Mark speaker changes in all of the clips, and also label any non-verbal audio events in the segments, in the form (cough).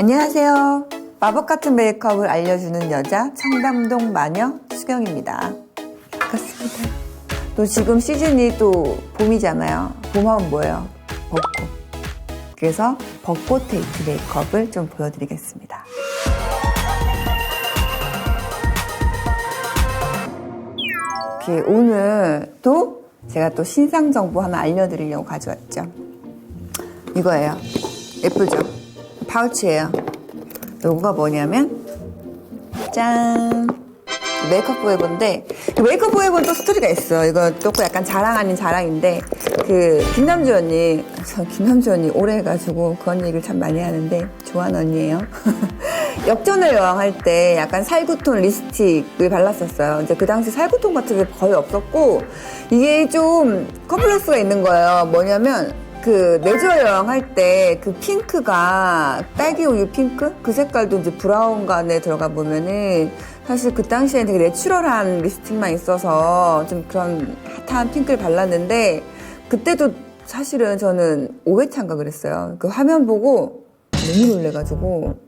Speaker 1: 안녕하세요. 마법 같은 메이크업을 알려주는 여자 청담동 마녀 수경입니다. 반갑습니다. 또 지금 시즌이 또 봄이잖아요. 봄하면 뭐예요? 벚꽃. 그래서 벚꽃 데이트 메이크업을 좀 보여드리겠습니다. 이렇게 오늘 또 제가 또 신상 정보 하나 알려드리려고 가져왔죠. 이거예요. 예쁘죠? 파우치예요. 요거가 뭐냐면 짠 메이크업 포에버인데 그 메이크업 포에버는 또 스토리가 있어. 이거 또 약간 자랑 아닌 자랑인데 그 김남주 언니 저 김남주 언니 오래 해가지고 그 언니 얘기를 참 많이 하는데 좋아하는 언니예요. (laughs) 역전을 여왕 할 때 약간 살구톤 립스틱을 발랐었어요. 이제 그 당시 살구톤 같은 게 거의 없었고 이게 좀 컴플렉스가 있는 거예요. 뭐냐면 그 내주얼 여행 할 때 그 핑크가 딸기 우유 핑크? 그 색깔도 이제 브라운 간에 들어가 보면은 사실 그 당시에는 되게 내추럴한 립스틱만 있어서 좀 그런 핫한 핑크를 발랐는데 그때도 사실은 저는 5회차인가 그랬어요. 그 화면 보고 너무 놀래가지고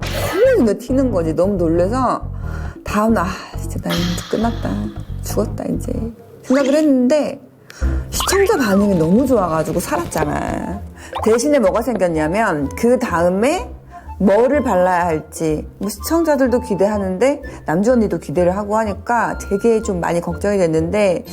Speaker 1: 너무 눈에 튀는 거지. 너무 놀래서 다음날 아 진짜 나 이제 끝났다. 죽었다 이제. 생각을 했는데 시청자 반응이 너무 좋아가지고 살았잖아. 대신에 뭐가 생겼냐면 그 다음에 뭐를 발라야 할지 뭐 시청자들도 기대하는데 남주 언니도 기대를 하고 하니까 되게 좀 많이 걱정이 됐는데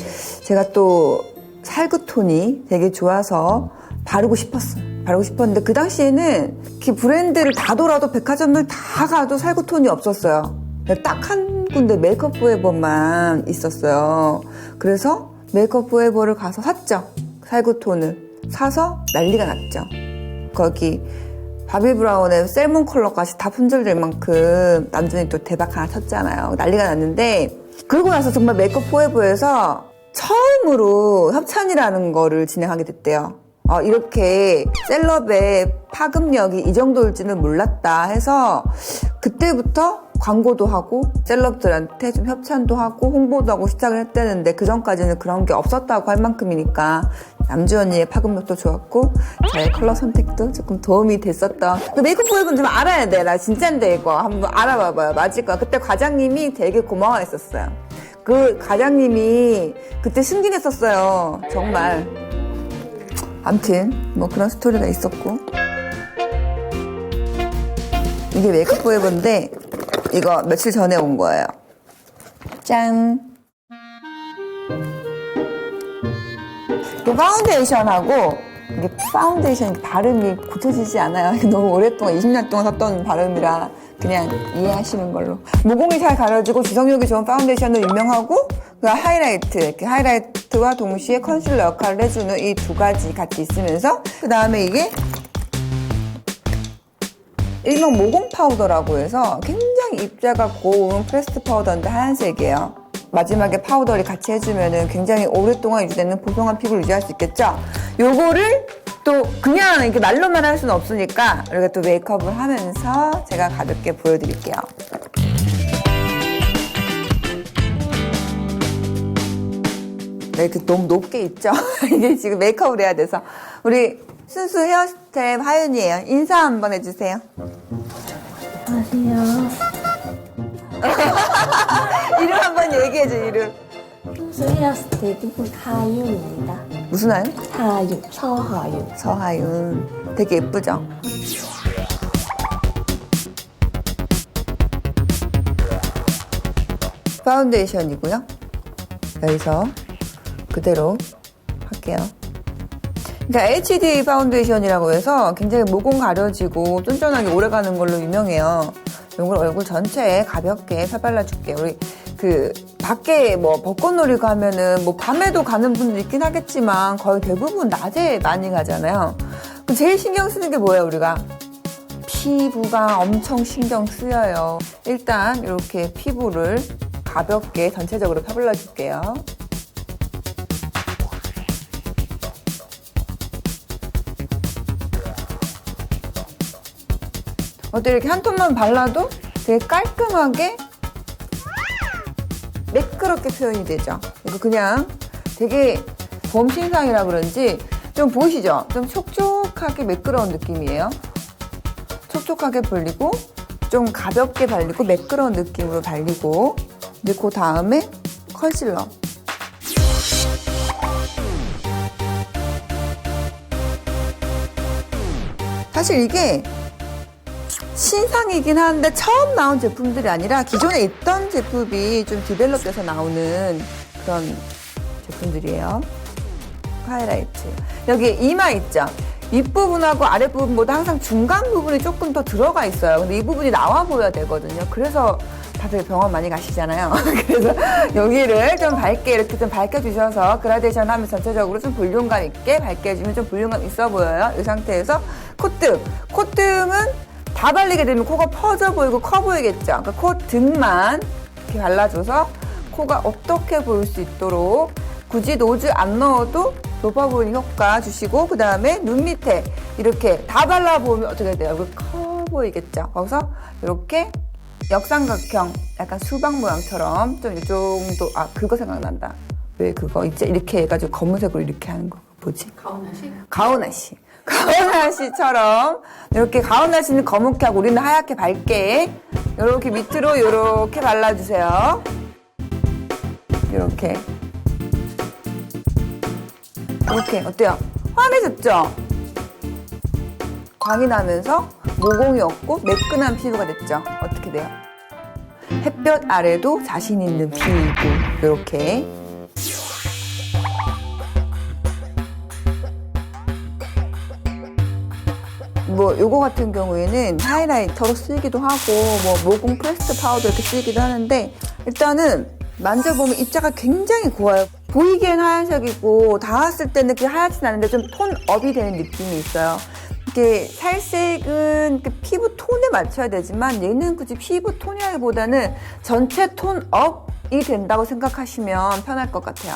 Speaker 1: 제가 또 살구톤이 되게 좋아서 바르고 싶었어요. 바르고 싶었는데 그 당시에는 그 브랜드를 다 돌아도 백화점을 다 가도 살구톤이 없었어요. 딱 한 군데 메이크업 포에버만 있었어요. 그래서 메이크업 포에버를 가서 샀죠. 살구톤을. 사서 난리가 났죠. 거기 바비 브라운의 셀몬 컬러까지 다 품절될 만큼 남준이 또 대박 하나 쳤잖아요. 난리가 났는데 그러고 나서 정말 메이크업 포에버에서 처음으로 협찬이라는 거를 진행하게 됐대요. 어, 이렇게 셀럽의 파급력이 이 정도일지는 몰랐다 해서 그때부터 광고도 하고 셀럽들한테 좀 협찬도 하고 홍보도 하고 시작을 했다는데 그 전까지는 그런 게 없었다고 할 만큼이니까 남주 언니의 파급력도 좋았고 저의 컬러 선택도 조금 도움이 됐었던. 그 메이크업 보이분 좀 알아야 돼. 나 진짠데 이거. 한번 알아봐봐요. 맞을 거야. 그때 과장님이 되게 고마워했었어요. 그 과장님이 그때 승진했었어요. 정말. 암튼 뭐 그런 스토리가 있었고. 이게 메이크업 포에버인데 이거 며칠 전에 온 거예요. 짠. 이 파운데이션하고 이게 파운데이션 발음이 고쳐지지 않아요. 너무 오랫동안 20년 동안 썼던 발음이라 그냥 이해하시는 걸로. 모공이 잘 가려지고 지속력이 좋은 파운데이션으로 유명하고 그 하이라이트 이렇게 하이라이트와 동시에 컨실러 역할을 해주는 이 두 가지 같이 있으면서 그 다음에 이게 일명 모공 파우더라고 해서 굉장히 입자가 고운 프레스트 파우더인데 하얀색이에요. 마지막에 파우더를 같이 해주면 굉장히 오랫동안 유지되는 보송한 피부를 유지할 수 있겠죠? 요거를 또 그냥 이렇게 말로만 할 수는 없으니까 우리가 또 메이크업을 하면서 제가 가볍게 보여드릴게요. 네, 이렇게 너무 높게 있죠? (laughs) 이게 지금 메이크업을 해야 돼서. 우리 순수 헤어스타일 하윤이에요. 인사 한번 해주세요.
Speaker 2: 안녕하세요. (laughs)
Speaker 1: 이름 한번 얘기해줘, 이름.
Speaker 2: 평소 헤어스타일 하윤입니다.
Speaker 1: 무슨 하윤?
Speaker 2: 하윤, 서하윤.
Speaker 1: 서하윤. 되게 예쁘죠? 파운데이션이고요. 여기서 그대로 할게요. 그러니까 HDA 파운데이션이라고 해서 굉장히 모공 가려지고 쫀쫀하게 오래가는 걸로 유명해요. 이걸 얼굴 전체에 가볍게 펴발라줄게요. 우리 그 밖에 뭐 벚꽃놀이 가면은 뭐 밤에도 가는 분들 있긴 하겠지만 거의 대부분 낮에 많이 가잖아요. 그럼 제일 신경 쓰는 게 뭐예요, 우리가? 피부가 엄청 신경 쓰여요. 일단 이렇게 피부를 가볍게 전체적으로 펴발라 줄게요. 어때 이렇게 한 톤만 발라도 되게 깔끔하게 매끄럽게 표현이 되죠. 이거 그냥 되게 범신상이라 그런지 좀 보이시죠? 좀 촉촉하게 매끄러운 느낌이에요. 촉촉하게 발리고 좀 가볍게 발리고 매끄러운 느낌으로 발리고 이제 그 다음에 컨실러 사실 이게 신상이긴 한데 처음 나온 제품들이 아니라 기존에 있던 제품이 좀 디벨롭돼서 나오는 그런 제품들이에요. 하이라이트. 여기 이마 있죠? 윗부분하고 아랫부분보다 항상 중간 부분이 조금 더 들어가 있어요. 근데 이 부분이 나와 보여야 되거든요. 그래서 다들 병원 많이 가시잖아요. (laughs) 그래서 여기를 좀 밝게 이렇게 좀 밝혀주셔서 그라데이션 하면 전체적으로 좀 볼륨감 있게 밝게 해주면 좀 볼륨감 있어 보여요. 이 상태에서 콧등. 콧등은 다 발리게 되면 코가 퍼져 보이고 커 보이겠죠. 그러니까 콧등만 이렇게 발라줘서 코가 어떻게 보일 수 있도록 굳이 노즈 안 넣어도 높아 보이는 효과 주시고 그 다음에 눈 밑에 이렇게 다 발라보면 어떻게 돼요? 얼굴 커 보이겠죠? 거기서 이렇게 역삼각형 약간 수박 모양처럼 좀 이 정도 아 그거 생각난다. 왜 그거 이제 이렇게 해가지고 검은색으로 이렇게 하는 거 뭐지?
Speaker 3: 가오나시?
Speaker 1: 가오나 씨. 가오나 씨처럼 이렇게 가오나 씨는 검게 하고 우리는 하얗게 밝게 이렇게 밑으로 이렇게 발라주세요. 이렇게 이렇게 어때요? 환해졌죠? 광이 나면서 모공이 없고 매끈한 피부가 됐죠? 어떻게 돼요? 햇볕 아래도 자신 있는 피부 이렇게 뭐 요거 같은 경우에는 하이라이터로 쓰기도 하고 뭐 모공 프레스트 파우더 이렇게 쓰기도 하는데 일단은 만져보면 입자가 굉장히 고와요. 보이기엔 하얀색이고 닿았을 때는 그게 하얗진 않은데 좀 톤 업이 되는 느낌이 있어요. 이게 살색은 그 피부 톤에 맞춰야 되지만 얘는 굳이 피부 톤이라기보다는 전체 톤 업이 된다고 생각하시면 편할 것 같아요.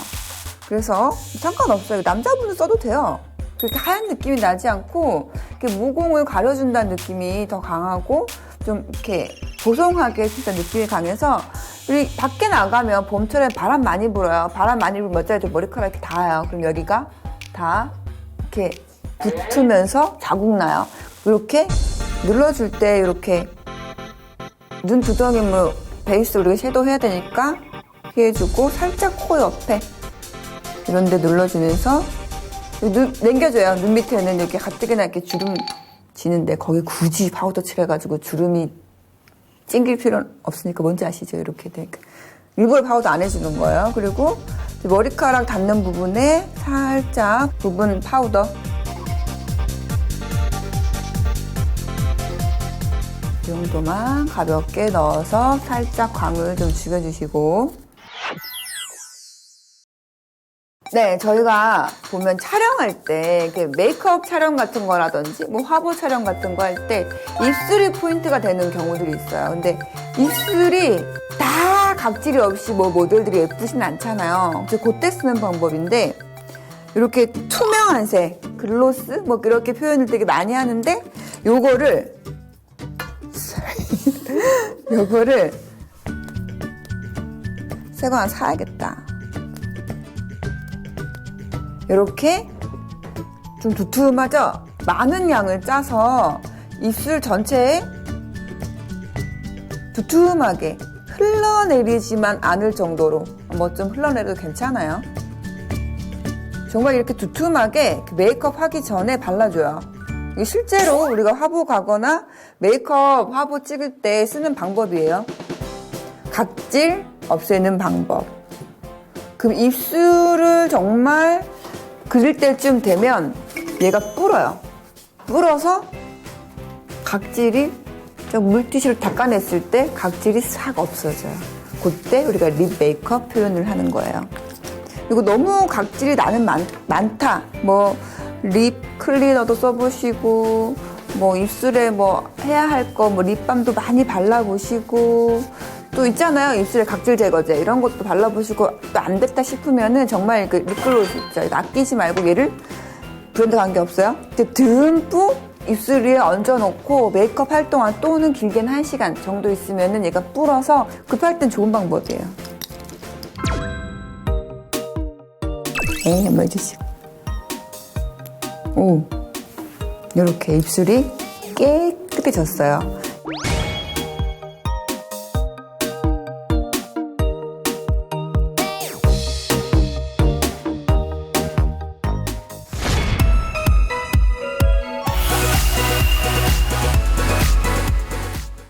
Speaker 1: 그래서 상관없어요. 남자분은 써도 돼요. 그렇게 하얀 느낌이 나지 않고 이렇게 모공을 가려준다는 느낌이 더 강하고 좀 이렇게 보송하게 해준다는 느낌이 강해서 우리 밖에 나가면 봄철에 바람 많이 불어요. 바람 많이 불면 어쩌죠 머리카락 이렇게 닿아요. 그럼 여기가 다 이렇게 붙으면서 자국 나요. 이렇게 눌러줄 때 이렇게 눈 두덩이 뭐 베이스 우리가 섀도우 해야 되니까 피해주고 살짝 코 옆에 이런 데 눌러주면서 눈, 남겨줘요. 눈 밑에는 이렇게 가뜩이나 이렇게 주름 지는데 거기 굳이 파우더 칠해가지고 주름이 찡길 필요는 없으니까 뭔지 아시죠? 이렇게 돼. 일부러 파우더 안 해주는 거예요. 그리고 머리카락 닿는 부분에 살짝 부분 파우더 이 정도만 가볍게 넣어서 살짝 광을 좀 죽여주시고 네, 저희가 보면 촬영할 때 메이크업 촬영 같은 거라든지 뭐 화보 촬영 같은 거 할 때 입술이 포인트가 되는 경우들이 있어요. 근데 입술이 다 각질이 없이 뭐 모델들이 예쁘진 않잖아요. 그래서 그때 쓰는 방법인데 이렇게 투명한 색, 글로스 뭐 그렇게 표현을 되게 많이 하는데 요거를 (laughs) 요거를 하나 사야겠다. 이렇게 좀 두툼하죠? 많은 양을 짜서 입술 전체에 두툼하게 흘러내리지만 않을 정도로 뭐 좀 흘러내려도 괜찮아요. 정말 이렇게 두툼하게 그 메이크업 하기 전에 발라줘요. 실제로 우리가 화보 가거나 메이크업 화보 찍을 때 쓰는 방법이에요. 각질 없애는 방법. 그럼 입술을 정말 그릴 때쯤 되면 얘가 불어요. 불어서 각질이 좀 물티슈를 닦아냈을 때 각질이 싹 없어져요. 그때 우리가 립 메이크업 표현을 하는 거예요. 그리고 너무 각질이 나는 많, 많다. 뭐 립 클리너도 써보시고 뭐 입술에 뭐 해야 할 거 뭐 립밤도 많이 발라보시고 또 있잖아요. 입술에 각질 제거제 이런 것도 발라보시고 또 안 됐다 싶으면은 정말 그 립글로즈 있죠. 아끼지 말고 얘를 브랜드 관계없어요. 듬뿍 입술 위에 얹어놓고 메이크업 할 동안 또는 길게는 한시간 정도 있으면은 얘가 불어서 급할 땐 좋은 방법이에요. 에이 한번 해주시고. 오 이렇게 입술이 깨끗 이렇게 졌어요.